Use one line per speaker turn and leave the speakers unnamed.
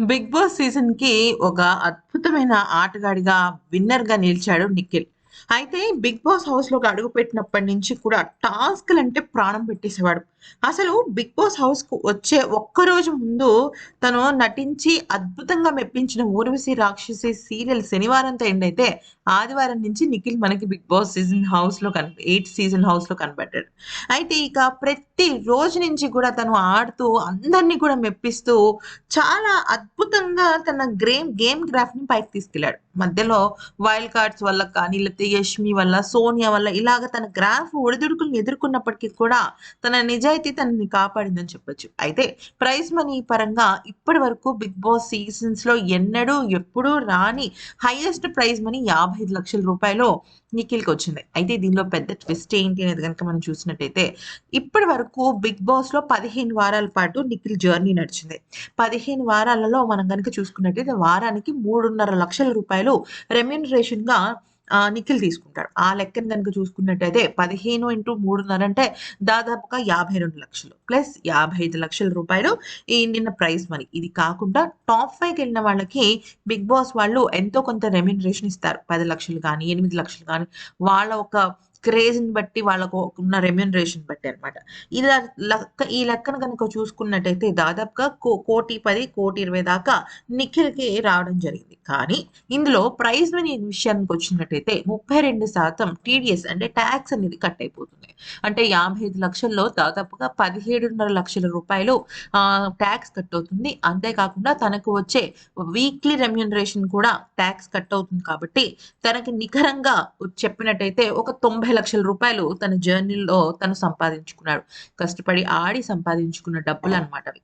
Big boss సీజన్కి ఒక అద్భుతమైన ఆటగాడిగా విన్నర్గా నిలిచాడు నిఖిల్. అయితే బిగ్ బాస్ హౌస్లోకి అడుగు పెట్టినప్పటి నుంచి కూడా టాస్క్లు అంటే ప్రాణం పెట్టేసేవాడు. అసలు బిగ్ బాస్ హౌస్కు వచ్చే ఒక్క రోజు ముందు తను నటించి అద్భుతంగా మెప్పించిన ఊర్వశి రాక్షసి సీరియల్ శనివారంతో ఎండ్ అయితే ఆదివారం నుంచి నిఖిల్ మనకి బిగ్ బాస్ సీజన్ హౌస్లో కన్ ఎయిట్ సీజన్ హౌస్లో కనబడ్డాడు. అయితే ఇక ప్రతి రోజు నుంచి కూడా తను ఆడుతూ అందరినీ కూడా మెప్పిస్తూ చాలా అద్భుతంగా తన గ్రేమ్ గేమ్ గ్రాఫ్ని పైకి తీసుకెళ్ళాడు. మధ్యలో వైల్డ్ కార్డ్స్ వల్ల కానీ లేకపోతే యష్మి వల్ల సోనియా వల్ల ఇలాగ తన గ్రాఫ్ ఒడిదుడుకులను ఎదుర్కొన్నప్పటికీ కూడా తన నిజాయితీ తనని కాపాడిందని చెప్పొచ్చు. అయితే ప్రైజ్ మనీ పరంగా ఇప్పటి వరకు బిగ్ బాస్ సీజన్స్లో ఎన్నడూ ఎప్పుడూ రాని హైయెస్ట్ ప్రైజ్ మనీ యాభై ఐదు లక్షల రూపాయలు నిఖిల్కి వచ్చింది. అయితే దీనిలో పెద్ద ట్విస్ట్ ఏంటి అనేది కనుక మనం చూసినట్టయితే ఇప్పటి వరకు బిగ్ బాస్లో పదిహేను వారాల పాటు నిఖిల్ జర్నీ నడిచింది. పదిహేను వారాలలో మనం కనుక చూసుకున్నట్టయితే వారానికి మూడున్నర లక్షల రూపాయలు రెమ్యూనరేషన్గా నిఖిల్ తీసుకుంటాడు. ఆ లెక్కను కనుక చూసుకున్నట్టయితే పదిహేను ఇంటూ మూడున్నర అంటే దాదాపుగా యాభై రెండు లక్షలు. ప్లస్ యాభై ఐదు లక్షల రూపాయలు ఈ నిన్న ప్రైజ్ మనీ ఇది కాకుండా టాప్ ఫైవ్కి వెళ్ళిన వాళ్ళకి బిగ్ బాస్ వాళ్ళు ఎంతో కొంత రెమ్యూనరేషన్ ఇస్తారు. పది లక్షలు కానీ ఎనిమిది లక్షలు కానీ వాళ్ళ ఒక క్రేజ్ని బట్టి వాళ్ళకు ఉన్న రెమ్యూనరేషన్ బట్టి అనమాట ఇలా లెక్క ఈ లెక్కను కనుక చూసుకున్నట్టయితే దాదాపుగా కో- కోటి పది కోటి ఇరవై దాకా నిఖిల్కి రావడం జరిగింది. కానీ ఇందులో ప్రైజ్ మనీ విషయానికి వచ్చినట్టయితే ముప్పై రెండు శాతం టీడీఎస్ అంటే ట్యాక్స్ అనేది కట్ అయిపోతుంది. అంటే యాభై ఐదు లక్షల్లో దాదాపుగా పదిహేడున్నర లక్షల రూపాయలు ట్యాక్స్ కట్ అవుతుంది. అంతేకాకుండా తనకు వచ్చే వీక్లీ రెమ్యునరేషన్ కూడా ట్యాక్స్ కట్ అవుతుంది కాబట్టి తనకి నికరంగా చెప్పినట్టయితే ఒక తొంభై లక్షల రూపాయలు తన జర్నీలో తను సంపాదించుకున్నాడు. కష్టపడి ఆడి సంపాదించుకున్న డబ్బులు అనమాట అవి.